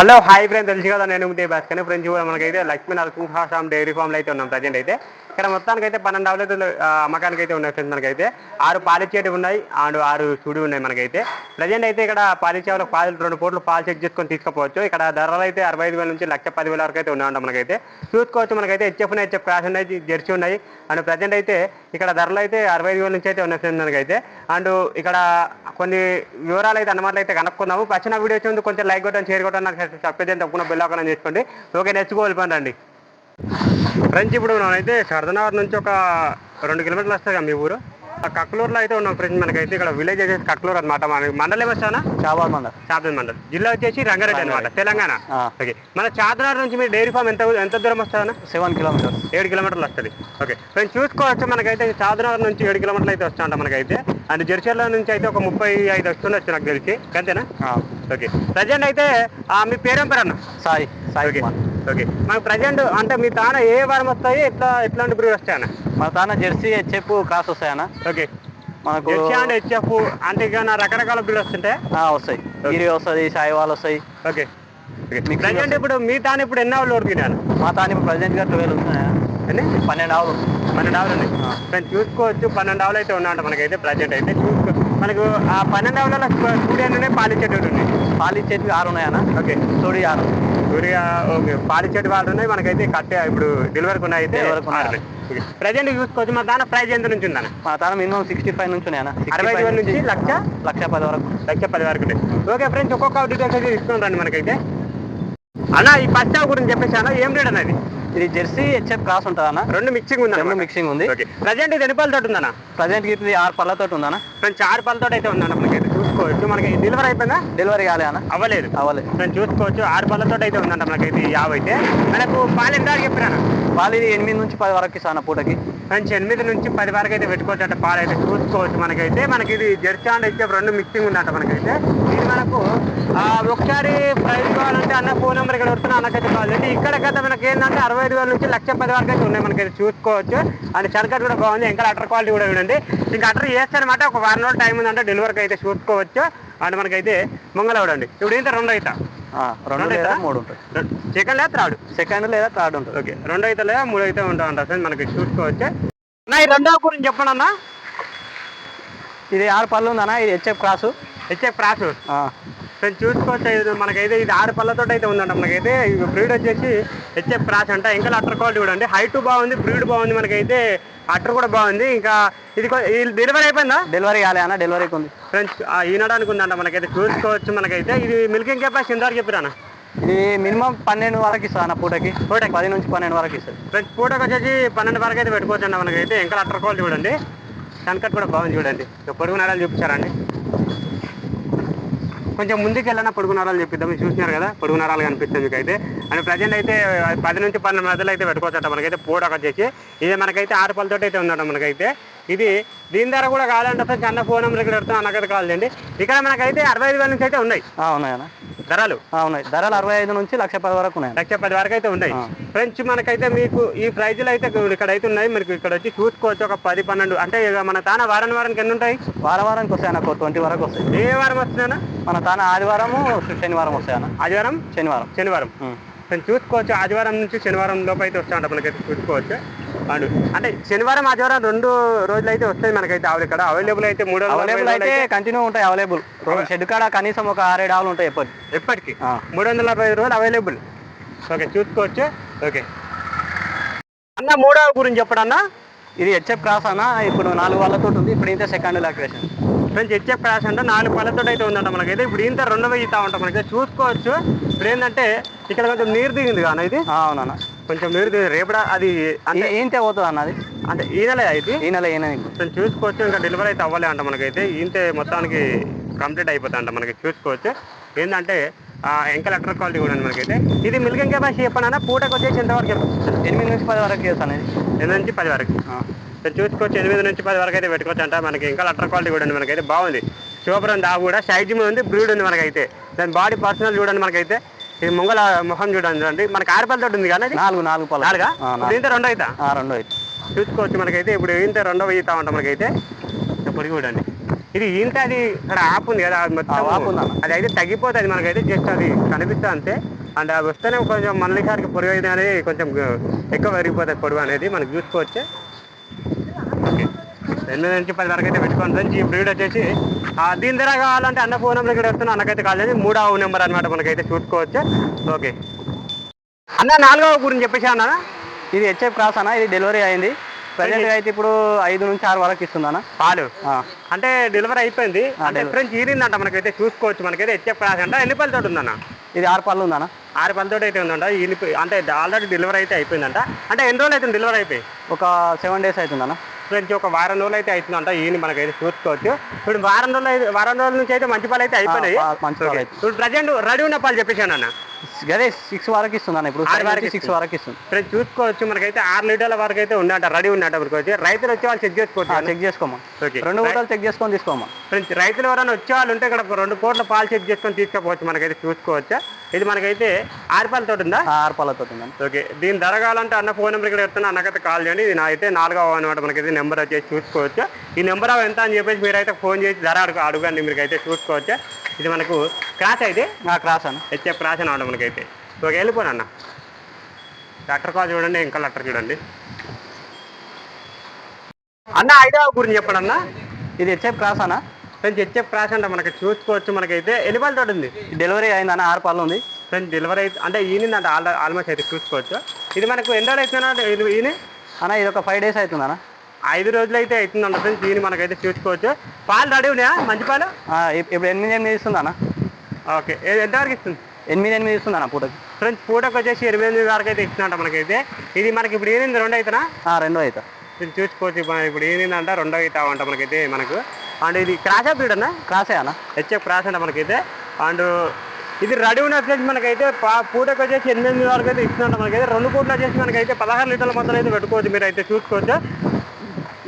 Hello hi friend తెలుసు కదా నేను ఉదయ్ భాస్కర్ ఫ్రెండ్స్ కూడా మనకైతే లక్ష్మీ నరసింహాశ్రమం డైరీ ఫామ్లో అయితే ఉన్నాం. ప్రజెంట్ అయితే ఇక్కడ మొత్తానికి అయితే పన్నెండు ఆవులు అమ్మకానికి అయితే ఉన్నాయి ఫ్రెండ్స్ మనకైతే. ఆరు పాలిచ్చేటివి ఉన్నాయి అండ్ ఆరు చూడు ఉన్నాయి మనకైతే. ప్రజెంట్ అయితే ఇక్కడ పాలిచ్చేవాళ్ళు పాలు రెండు కోట్లు పాలు చెక్ చేసుకొని తీసుకుపోవచ్చు. ఇక్కడ ధరలు అయితే అరవై ఐదు వేల నుంచి లక్ష పది వేల వరకు అయితే ఉన్నాయంట మనకైతే. చూసుకోవచ్చు మనకైతే హెచ్ఎఫ్ ఉన్నాయి హెచ్ఎఫ్ క్రాస్ ఉన్నాయి జెర్సీ ఉన్నాయి. అండ్ ప్రజెంట్ అయితే ఇక్కడ ధరలు అయితే అరవై ఐదు వేల నుంచి అయితే ఉన్నాయి ఫ్రెండ్స్ మనకైతే. అండ్ ఇక్కడ కొన్ని వివరాలు అయితే అన్నమాట అయితే కనుక్కుందాము. పచ్చిన వీడియో వచ్చి కొంచెం లైక్ కొట్టండి షేర్ కొట్టండి నాకు చెప్పేది తప్పకుండా బెల్ చేసుకోండి. ఓకే నేర్చుకోవాలి రండి. ఫ్రెండ్స్ ఇప్పుడు మనమైతే సరదనగర్ నుంచి ఒక రెండు కిలోమీటర్లు వస్తుంది మీ ఊరు. ఆ కక్లూరులో అయితే ఉన్నాం ఫ్రెండ్స్ మనకైతే ఇక్కడ విలేజ్ వచ్చేసి కక్లూరు అనమాట మన మండలం ఏమొస్తానా చాబాద్ మండల్. చాదర్ మండలం. జిల్లా వచ్చేసి రంగారెడ్డి అనమాట తెలంగాణ. ఓకే. మన చాదనగర్ నుంచి మీ డైరీ ఫామ్ ఎంత ఎంత దూరం వస్తుందన్నా సెవెన్ కిలోమీటర్స్. ఏడు కిలోమీటర్లు వస్తుంది. ఓకే. ఫ్రెండ్స్ చూసుకోవచ్చు మనకైతే చాదనగర్ నుంచి ఏడు కిలోమీటర్లు అయితే వస్తుంట మనకైతే. అండ్ జెర్చర్ల నుంచి అయితే ఒక ముప్పై ఐదు వస్తుండొచ్చు నాకు తెలిసి. అంతేనా? ఓకే. ప్రజెంట్ అయితే ఆ, మీ పేరేం పేరు అన్న? సాయి. సాయి ఓకే. ఓకే. మనకు ప్రజెంట్ అంటే మీ తాన ఏ వారం వస్తాయి? ఎట్లా ఎట్లాంటి బ్రీడ్ వస్తాయన్న మన తాన జెర్సీ హెచ్ఎఫ్ క్రాస్ వస్తాయన్న ఓకే. మనకు జెర్సీ అండ్ హెచ్ఎఫ్ అంటే ఇక నా రకరకాల బ్రీడ్ వస్తుంటాయి? ఆ, వస్తాయి. గిరి వస్తుంది సాయివాల్ వస్తాయి. ఓకే. ప్రజెంట్. ఇప్పుడు మీ తాను ఇప్పుడు ఎన్ని ఆవులు ఓడికినాను మా తాన ఇప్పుడు ప్రజెంట్గా ట్వెల్వ్ ఎన్ని? పన్నెండు ఆవులు. పన్నెండు ఆవులు ఉన్నాయి. ఫ్రెండ్స్ చూసుకోవచ్చు. పన్నెండు ఆవులు అయితే ఉన్నాయంట మనకైతే ప్రజెంట్ అయితే. చూసుకో. మనకు ఆ పన్నెండు ఆవులలో స్టూడియోనే పాలిచ్చేటట్టు ఉన్నాయి. పాలు ఇచ్చేటివి ఆరు ఉన్నాయన్న. ఓకే. తోడి ఆరు. సూర్య ఓకే పాలిచ్చేటి వాళ్ళు ఉన్నాయి మనకైతే కట్టే ఇప్పుడు డెలివరీకి ఉన్నాయి? అయితే. ప్రజెంట్ చూసుకోవచ్చు మా దాని ప్రైస్ ఎంత నుంచి ఉందన్న? మా తాన మినిమం సిక్స్టీ ఫైవ్ నుంచి ఉన్నాయన్న. 65 అరవై ఐదు వేల నుంచి లక్ష? లక్ష పది వరకు. లక్ష పది వరకు ఓకే ఫ్రెండ్స్ ఒక్కొక్క డీటెయిల్స్ అయితే రండి మనకైతే. అన్న ఈ ఆవు గురించి చెప్పేసి అన్న ఏం రేట్ అన్నది ఇది జెర్సీ హెచ్ఎఫ్ క్రాస్ ఉంటుంది అన్న? రెండు మిక్సింగ్ ఉంది రెండు మిక్సింగ్ ఉంది. ప్రజెంట్ ఇది ఎన్ని పళ్ళతో ఉందన్న? ప్రజెంట్ ఇది ఆరు పళ్ళతో ఉందన్న. ఫ్రెండ్స్ ఆరు పళ్ళతో అయితే ఉందన్న మనకైతే చూసుకోవచ్చు. మనకి డెలివరీ అయిపోయిందా? డెలివరీ కాలే అన్న. అవ్వలేదు. అవ్వలే ఫ్రెండ్స్ చూసుకోవచ్చు. ఆరు పళ్ళతో అయితే ఉందంట మనకైతే ఈ యావ్ అయితే. మనకు పాలు ఎంత చెప్పినా పాలు ఇది ఎనిమిది నుంచి పది వరకు ఇస్తాను పూటకి. మంచి ఎనిమిది నుంచి పది వరకు అయితే పెట్టుకోవచ్చు అంటే పాలు అయితే. చూసుకోవచ్చు మనకైతే. మనకి ఇది జెర్సీ అండ్ ఇచ్చే రెండు మిక్సింగ్ ఉందంట మనకైతే. ఇది మనకు ఒకసారి ప్రైస్ కావాలంటే అన్న ఫోన్ నెంబర్ ఇక్కడ వస్తున్నా అన్నకైతే కావాలి అంటే ఇక్కడ కదా మనకి ఏంటంటే అరవై ఐదు వేల నుంచి లక్ష పది వరకు అయితే ఉన్నాయి మనకైతే చూసుకోవచ్చు. అండ్ చరకట్ కూడా బాగుంది ఇంకా అటర్ క్వాలిటీ కూడా చూడండి ఇంకా అటర్ చేస్తారనమాట ఒక వారం రోజులు టైం ఉందంటే డెలివరీకి అయితే చూసుకోవచ్చు. అండ్ మనకైతే ముంగల చూడండి ఇప్పుడు ఏంటో రెండు అవుతా ఆ, రెండు రెండు లేదా? మూడు ఉంటుంది సెకండ్ లేదా థర్డ్ సెకండ్ లేదా థర్డ్ ఉంటుంది. ఓకే రెండు అయితే లేదా మూడు అయితే ఉంటాయంట ఫ్రెండ్ మనకి చూసుకోవచ్చు. నా ఈ రెండవ గురించి చెప్పండి అన్న. ఇది ఆరు పళ్ళు ఉందన్న ఇది HF cross HF cross. Friend చూసుకోవచ్చు? ఇది మనకైతే ఇది ఆరు పళ్ళతో అయితే ఉందంట మనకైతే. బ్రీడ్ వచ్చేసి హెచ్ఎఫ్ క్రాస్ అంట. ఇంకా అటర్ క్వాలిటీ కూడా ఉంది. హైట్ బాగుంది బ్రీడ్ బాగుంది మనకైతే. అటర్ కూడా బాగుంది. ఇంకా ఇది డెలివరీ అయిపోయిందా? డెలివరీ కాలే అన్న డెలివరీకి ఉంది ఫ్రెండ్స్ ఈనడానికి ఉందంట మనకైతే. చూసుకోవచ్చు మనకైతే. ఇది మిల్కింగ్ కెపాసిటీ ఎంత వరకు చెప్పిరానా? ఇది మినిమం పన్నెండు వరకు ఇస్తా అన్న పూటకి. పూటకి? పది నుంచి పన్నెండు వరకు ఇస్తుంది ఫ్రెండ్స్ ఫోటోకి వచ్చేసి పన్నెండు వరకు అయితే పెట్టుకోవచ్చు అండి మనకైతే. ఇంకా అటర్ క్వాలిటీ చూడండి సన్కట్ కూడా బాగుంది చూడండి. పొడుగు నరాలు చూపించారండి కొంచెం ముందుకు వెళ్ళినా పొడుగు నరాలు చెప్పిద్దాం. మీరు చూసినారు కదా పొడుగు నరాలు కనిపిస్తుంది మీకు అయితే అండ్ ప్రజెంట్ అయితే పది నుంచి పన్నెండు మధ్యలో అయితే పెట్టుకోవచ్చట మనకైతే పూటకు వచ్చేసి ఇది మనకైతే ఆరు పళ్ళతో అయితే ఉందట మనకైతే. ఇది దీని ధర కూడా కావాలంటే అన్న ఫోన్ నెంబర్ ఇక్కడ పెడతాం అన్నకైతే కావాలండి ఇక్కడ మనకైతే అరవై ఐదు వేల నుంచి అయితే ఉన్నాయి. ఆ, ఉన్నాయి అన్న ధరలు ఉన్నాయి. ధరలు అరవై ఐదు నుంచి లక్ష పది వరకు ఉన్నాయి. లక్ష పది వరకు అయితే ఉన్నాయి. ఫ్రెండ్స్ మనకైతే మీకు ఈ ప్రైజ్లు అయితే ఇక్కడ అయితే ఉన్నాయి. మీకు ఇక్కడ వచ్చి చూసుకోవచ్చు ఒక పది పన్నెండు. అంటే ఇక మన తాన వారం వారానికి ఎన్ని ఉంటాయి? వారం వారానికి వస్తాయి అన్న ట్వంటీ వరకు వస్తాయి. ఏ వారం వస్తున్నానా మన తాన ఆదివారము శనివారం వస్తాయి అన్న ఆదివారం? శనివారం. శనివారం. ఫ్రెండ్స్ చూసుకోవచ్చు. ఆదివారం నుంచి శనివారం లోపు అయితే వస్తాయంట మనకైతే చూసుకోవచ్చు. అండ్ అంటే శనివారం ఆదివారం రెండు రోజులు అయితే వస్తాయి మనకైతే ఆవులు ఇక్కడ. అవైలబుల్ అయితే మూడు అవైలబుల్ అయితే కంటిన్యూ ఉంటాయి అవైలబుల్. షెడ్ కాడ కనీసం ఒక ఆరేడు ఆవులు ఉంటాయి ఎప్పటి ఎప్పటికీ. మూడు వందల అరవై రోజులు అవైలబుల్. ఓకే చూసుకోవచ్చు. ఓకే. అన్న మూడవ గురించి చెప్పడన్నా ఇది హెచ్ఎఫ్ క్రాస్ అన్న. ఇప్పుడు నాలుగు వాళ్ళతో ఉంది. ఇప్పుడు ఇంతే second lactation friends HF cross అంటే నాలుగు పళ్ళతో అయితే ఉందంట మనకైతే. ఇప్పుడు ఇంత రెండవ ఈత ఉంటాం మనకి చూసుకోవచ్చు. ఇప్పుడు ఏంటంటే ఇక్కడ కొంచెం నీరు దిగింది కానీ ఇది? అవునన్న. కొంచెం నీరు దిగింది. రేపడా అది అంటే ఇంతే పోతుంది అన్న అది? అంటే ఈ నెల ఇది? ఈ నెల ఈ నెల కొంచెం చూసుకోవచ్చు. ఇంకా డెలివరీ అయితే అవ్వలే అంట మనకైతే. ఇంతే మొత్తానికి కంప్లీట్ అయిపోతుంది అంట మనకి చూసుకోవచ్చు. ఏంటంటే ఇంకా లెటర్ క్వాలిటీ కూడా ఉంది మనకైతే. ఇది మిల్కింగ్ కెపాసిటీ చెప్పనా పూటకు వచ్చేసి ఎంతవరకు ఎనిమిది నుంచి పది వరకు చేస్తాను ఎనిమిది నుంచి పది వరకు. ఇక్కడ చూసుకోవచ్చు ఎనిమిది నుంచి పది వరకు అయితే పెట్టుకోవచ్చు అంట. మనకి ఇంకా లెటర్ క్వాలిటీ కూడా ఉంది మనకైతే. బాగుంది. సూపర్ ఉంది ఆ కూడా. సైజ్ ఉంది బ్రీడ్ ఉంది మనకైతే. దాని బాడీ పర్సనల్ చూడండి మనకైతే. ఇది ముంగల మొహం చూడండి మనకి ఆరుపల్లతో ఉంది కానీ నాలుగు నాలుగు పళ్ళు. నాలుగా? ఇంత రెండు అవుతా ఆ, రెండు అయితే. చూసుకోవచ్చు మనకైతే. ఇప్పుడు ఇంత రెండవ ఈత ఉంటాం మనకైతే. ఇప్పుడు చూడండి ఇది ఇంత అది ఇక్కడ ఆపు ఉంది కదా అది మొత్తం ఆపు. అది అయితే తగ్గిపోతుంది మనకైతే జస్ట్ అది కనిపిస్తుంది అంతే. అండ్ అవి వస్తేనే కొంచెం మళ్ళీసారికి పొరుగు అనేది కొంచెం ఎక్కువ పెరిగిపోతుంది పొడుగు అనేది మనకు చూసుకోవచ్చు. ఎనిమిది నుంచి పది వరకు అయితే పెట్టుకోండి ఈ బ్రీడ్ వచ్చేసి ఆ, దీని ధర కావాలంటే అన్న ఫోన్ నెంబర్ ఇక్కడ వస్తున్నా అన్నకైతే కాల్ చేసి మూడవ నెంబర్ అనమాట మనకైతే చూసుకోవచ్చు. ఓకే. అన్న నాలుగవ గురించి చెప్పేసి అన్న? ఇది హెచ్ఎఫ్ క్రాస్ అన్న ఇది డెలివరీ అయింది. ప్రజెంట్ అయితే ఇప్పుడు ఐదు నుంచి ఆరు వరకు ఇస్తుందన్న పాలు అంటే డెలివరీ అయిపోయింది. అంటే. ఫ్రెండ్స్ ఈరిందంట మనకైతే చూసుకోవచ్చు మనకైతే హెచ్ఎఫ్ క్లాస్ అంట. ఎన్ని పళ్ళతోటి ఉందన్న? ఇది ఆరు పళ్ళు ఉందన్న. ఆరు పళ్ళతోటి అయితే ఉందంట ఈని అంటే ఆల్రెడీ డెలివరీ అయితే అయిపోయిందంట. అంటే ఎన్ని రోజులు అయితే డెలివరీ అయిపోయి? ఒక సెవెన్ డేస్ అవుతుందన్న ఫ్రెండ్స్ ఒక వారం రోజులు అయితే అవుతుందంట ఈయన మనకైతే చూసుకోవచ్చు. ఇప్పుడు వారం రోజులు వారం రోజుల నుంచి అయితే మంచి పాలు అయితే అయిపోయినాయి. ఇప్పుడు ప్రజెంట్ రెడీ ఉన్న పాలు చెప్పేసాను అన్న అదే సిక్స్ వరకు ఇస్తుందన్న ఇప్పుడు వరకు సిక్స్. వరకు ఇస్తుంది. ఫ్రెండ్స్ చూసుకోవచ్చు మనకైతే ఆరు లీటర్ల వరకు అయితే ఉన్నట రెడీ ఉన్నట మనకు వచ్చి రైతులు వచ్చి వాళ్ళు చెక్ చేసుకోవచ్చు. చెక్ చేసుకోమా? రెండు పూటలు చెక్ చేసుకొని తీసుకోమా? ఫ్రెండ్స్ రైతులు ఎవరైనా వచ్చే వాళ్ళు ఉంటే ఇక్కడ రెండు కోట్ల పాలు చెక్ చేసుకొని తీసుకుపోవచ్చు మనకైతే చూసుకోవచ్చు? ఇది మనకైతే ఆరు పాలతో ఉందా? ఆ, ఆరు పళ్ళతో ఉందన్న ఓకే. దీని ధర కావాలంటే అన్న ఫోన్ నెంబర్ ఇక్కడ ఎత్తున్నా అన్నకైతే కాల్ చేయండి. ఇది నా అయితే నాలుగవ అనమాట మనకైతే నెంబర్ వచ్చేసి చూసుకోవచ్చు. ఈ నెంబర్ ఎంత అని చెప్పేసి మీరైతే ఫోన్ చేసి ధర అడుగు అడగండి అయితే చూసుకోవచ్చు? ఇది మనకు క్రాస్ అయితే? క్రాస్ అన్న. హెచ్ఎఫ్ క్రాస్ అనమాట మనకైతే. ఓకే వెళ్ళిపోను అన్న. లెటర్ కాల్ చూడండి ఇంకా లెటర్ చూడండి. అన్న ఐదవ గురించి చెప్పండి అన్న. ఇది హెచ్ఎఫ్ క్రాస్ అన్న. ఫ్రెండ్స్ హెచ్ఎఫ్ క్రాస్ అంటే మనకి చూసుకోవచ్చు మనకైతే. ఎన్ని పాలతో ఉంది. డెలివరీ అయిందన్న ఆరు పళ్ళు ఉంది. ఫ్రెండ్స్ డెలివరీ అయితే అంటే ఈయన అంటే ఆల్మోస్ట్ అయితే చూసుకోవచ్చు. ఇది మనకు ఎన్ని రోజులు అవుతుందన్న ఇది ఈయన? అన్న ఇది ఒక ఫైవ్ డేస్ అవుతుందన్న ఐదు రోజులు అయితే అవుతుందంట ఫ్రెండ్స్ ఈయన మనకైతే చూసుకోవచ్చు. పాలు రెడీ ఉన్నాయా? మంచి పాలు? ఇప్పుడు ఎనిమిది ఎనిమిది ఇస్తుందన్న ఓకే. ఎంతవరకు ఇస్తుంది? ఎనిమిది ఎనిమిది ఇస్తుందన్న పూటకి? ఫ్రెండ్స్ పూటకు వచ్చేసి ఎనిమిది ఎనిమిది వరకు అయితే ఇస్తుందంట మనకైతే. ఇది మనకి ఇప్పుడు ఏనింది రెండు అవుతున్నా ఆ, రెండో అవుతా ఇది చూసుకోవచ్చు ఇప్పుడు ఏనిందంట రెండో అవుతా అంట మనకైతే మనకు. అండ్ ఇది క్రాష్ బ్రీడ్ అన్న? క్రాసే అన్న? హెచ్ఎఫ్ క్రాస్ అంట మనకైతే. అండ్ ఇది రెడీ ఉన్న ఫ్రెండ్స్ మనకైతే పూటకు వచ్చేసి ఎనిమిది ఎనిమిది వరకు అయితే ఇస్తుందంట మనకైతే. రెండు పూటలు వచ్చేసి మనకైతే పదహారు లీటర్ల మొత్తం అయితే పెట్టుకోవచ్చు మీరు అయితే చూసుకోవచ్చు.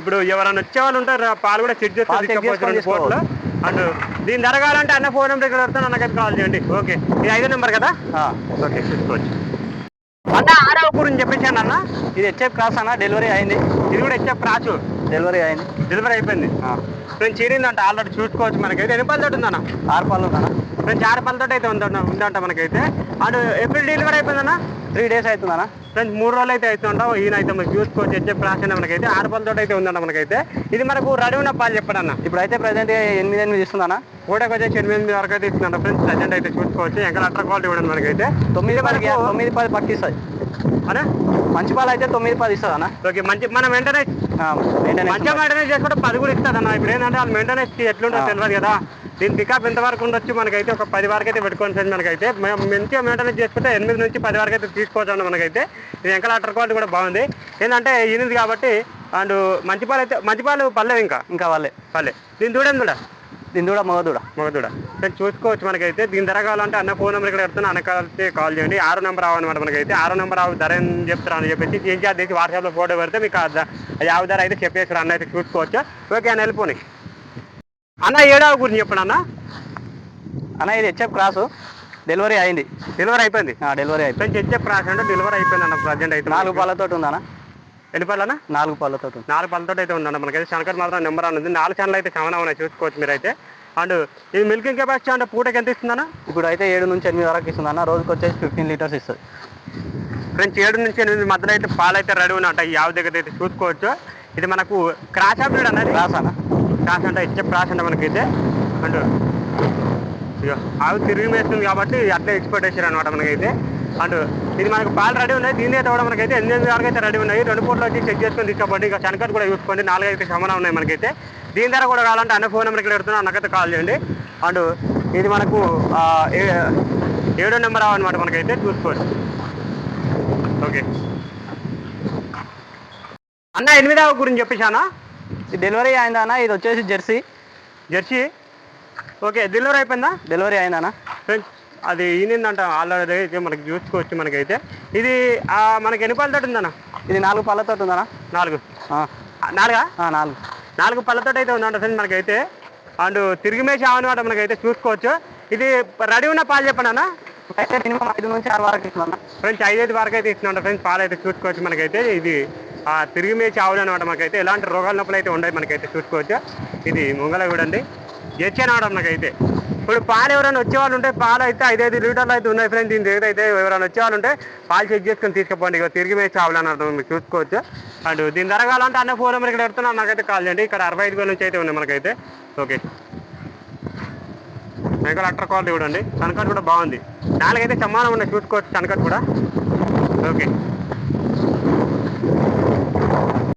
ఇప్పుడు ఎవరైనా వచ్చే వాళ్ళు ఉంటారు పాలు కూడా చెక్ చేసుకొని రెండు పూటలు. అండ్ దీని ధర కావాలంటే అన్న ఫోన్ నెంబర్ ఇక్కడ వస్తాను నాకైతే కాల్ చేయండి. ఓకే. ఇది ఐదో నెంబర్ కదా? ఓకే చూసుకోవచ్చు అన్న ఆరవ గురించి చెప్పేసాను అన్న. ఇది హెచ్ఎఫ్ క్రాస్ అన్న డెలివరీ అయింది. ఇది కూడా హెచ్ఎఫ్ రాచు. డెలివరీ అయింది. డెలివరీ అయిపోయింది. ఆ, ఫ్రెండ్స్ చీరిందంట ఆల్రెడీ చూసుకోవచ్చు మనకైతే. ఎన్ని పళ్ళతో ఉందన్న. ఆరు పళ్ళు ఉందన్న. ఫ్రెండ్స్ ఆరు పళ్ళతో అయితే ఉందంట ఉందంట మనకైతే. అండ్ ఎప్పుడు డెలివరీ అయిపోయిందన్న. త్రీ డేస్ అవుతుందన్న ఫ్రెండ్స్ మూడు రోజులు అయితే అవుతుంటాం ఈయన అయితే మనకి చూసుకోవచ్చు హెచ్ఎఫ్ రాసి మనకైతే ఆరు పళ్ళతో అయితే ఉందంట మనకైతే. ఇది మనకు రెడీ ఉన్న పాలు చెప్పండి అన్న ఇప్పుడైతే ప్రజెంట్ ఎనిమిది ఎనిమిది ఇస్తుందన్న. పూటకు వచ్చేసి ఎనిమిది వరకు అయితే ఇస్తుందంట ఫ్రెండ్స్. ప్రజెంట్ అయితే చూసుకోవచ్చు ఇంకా అట్రా క్వాలిటీ ఇవ్వండి మనకైతే. తొమ్మిది పది మనకు తొమ్మిది పది పక్కిస్తాయి అనే? మంచి పాలు అయితే తొమ్మిది పది ఇస్తుంది అన్న ఓకే మంచి మనం వెంటనే మంచిగా మెయింటెనెన్స్ చేసుకుంటే పది కూడా ఇస్తుంది అన్న ఇప్పుడు ఏంటంటే వాళ్ళు మెయింటెనెన్స్ ఎట్లుంటుందో. తెలియదు కదా. దీని పికప్ ఎంత వరకు ఉండొచ్చు మనకైతే. ఒక పది వరకు అయితే పెట్టుకోండి మనకైతే. మేము మంచిగా మెయింటెనెన్స్ చేసుకుంటే ఎనిమిది నుంచి పది వరకు అయితే తీసుకోవచ్చు మనకైతే. ఇది ఇంకా అటర్ క్వాలిటీ కూడా బాగుంది. ఏంటంటే ఈనిది కాబట్టి అండ్ మంచి పాలు అయితే మంచి పాలు పర్లేదు ఇంకా. ఇంకా వాళ్ళే పర్లే దీని చూడండి కూడా దీని దూడ మగదూడ. నేను చూసుకోవచ్చు మనకైతే. దీని ధర కావాలంటే అన్న ఫోన్ నెంబర్ ఇక్కడ పెడుతున్నా. అన్న కలిసి కాల్ చేయండి. ఆరో నెంబర్ రావన్నమాట మనకైతే. ఆరో నెంబర్ ఆవు ధర చెప్తారా అని చెప్పేసి చేంజ్ చేసి వాట్సాప్లో ఫోటో పెడితే మీకు ఆవు ధర అయితే చెప్పేసారు అన్న అయితే చూసుకోవచ్చు? ఓకే అన్న వెళ్ళిపోని. అన్న ఏడావు గురించి చెప్పండి అన్న. అన్న ఇది హెచ్ఎఫ్ క్రాస్. డెలివరీ అయింది. డెలివరీ అయిపోయింది? డెలివరీ అయిపోయింది. హెచ్ఎఫ్ రాసి అంటే డెలివరీ అయిపోయింది అన్న ప్రజెంట్ అయితే. నాలుగు పళ్ళతో ఉందన్న. ఎన్ని అన్న నాలుగు పళ్ళతో ఉంది. నాలుగు పళ్ళతో అయితే ఉందన్న మనకైతే. శనకర్ మాత్రం నెంబర్ అన్నది నాలుగు ఛానల్ అయితే చాలా ఉన్నాయి చూసుకోవచ్చు మీరైతే. అండ్ ఇది మిల్కింగ్ కెపాసిటీ అంటే పూటకి ఎంత ఇస్తుందన్న ఇప్పుడు అయితే ఏడు నుంచి ఎనిమిది వరకు ఇస్తుంది అన్న. రోజుకి వచ్చేసి ఫిఫ్టీన్ లీటర్స్ ఇస్తుంది. ఫ్రెండ్స్ ఏడు నుంచి ఎనిమిది మధ్యలో అయితే పాలు అయితే రెడీ ఉన్నట్టు ఈ ఆవు దగ్గర అయితే చూసుకోవచ్చు. ఇది మనకు క్రాస్ ఆఫ్ అన్నది క్రాస్ అన్న. క్రాస్ అంటే ఇచ్చే క్రాస్ అంటే మనకైతే అండ్ ఇక అవి తిరిగి వేస్తుంది కాబట్టి అట్లే ఎక్స్పోర్ట్ చేసారు అనమాట మనకైతే. అండ్ ఇది మనకు పాలు రెడీ ఉన్నాయి దీని అయితే కూడా మనకైతే ఎనిమిది వరకు అయితే రెడీ ఉన్నాయి. రెండు పూటలు వచ్చి చెక్ చేసుకొని తీసుకోండి. ఇక శనకర్ కూడా చూసుకోండి. నాలుగైతే సమానం ఉన్నాయి మనకైతే. దీని ధర కూడా కావాలంటే అన్న ఫోన్ నెంబర్ ఇక్కడ పెడుతున్నా అన్నకైతే కాల్ చేయండి. అండ్ ఇది మనకు ఏడో నెంబర్ అవన్నమాట మనకైతే చూసుకోవచ్చు ఓకే. అన్న ఎనిమిదవ గురించి చెప్పేశానా? డెలివరీ అయిందా అన్న? ఇది వచ్చేసి జెర్సీ. జెర్సీ? ఓకే డెలివరీ అయిపోయిందా? డెలివరీ అయిందన్న ఫ్రెండ్స్ అది ఈనిందంట ఆల్రెడీ అయితే మనకి చూసుకోవచ్చు మనకైతే. ఇది మనకి ఎన్ని పళ్ళతో ఉందన్న? ఇది నాలుగు పళ్ళతో ఉందన్న. నాలుగు. నాలుగా? నాలుగు. నాలుగు పళ్ళతో అయితే ఉందంట ఫ్రెండ్స్ మనకైతే. అండ్ తిరిగి మేసి అనమాట మనకైతే చూసుకోవచ్చు. ఇది రెడీ ఉన్న పాలు చెప్పండి అన్న. అయితే మినిమం ఐదు నుంచి ఆరు వరకు ఇస్తుందన్న ఫ్రెండ్స్ ఐదైదు వరకు అయితే ఇస్తున్నాడు ఫ్రెండ్స్ పాలు అయితే చూసుకోవచ్చు మనకైతే. ఇది తిరిగి మేచి ఆవులు అనమాట మనకైతే ఎలాంటి రోగాల నొప్పులు అయితే ఉండవు మనకైతే చూసుకోవచ్చు. ఇది ముంగల చూడండి హెచ్ అనమాట మనకైతే ఇప్పుడు పాలు ఎవరైనా వచ్చేవాళ్ళు ఉంటే పాలు అయితే ఐదైదు లీటర్లు అయితే ఉన్నాయి ఫ్రెండ్స్ దీని దగ్గర అయితే ఎవరైనా వచ్చేవాళ్ళు ఉంటే పాలు చెక్ చేసుకొని తీసుకుపోండి. ఇక తిరిగి మీద చావులు అని మీరు చూసుకోవచ్చు. అండ్ దీని ధర కావాలంటే అన్న ఫోన్ నెంబర్ ఇక్కడ పెడుతున్నా. నాకైతే కాల్ చేయండి. ఇక్కడ అరవై ఐదు వేల నుంచి అయితే ఉన్నాయి మనకైతే. ఓకే. మేకలు అట్ర క్వాలిటీ చూడండి కనకట్ కూడా బాగుంది. నాలుగైతే సమానం ఉన్నాయి. చూసుకోవచ్చు కనకట్ కూడా. ఓకే.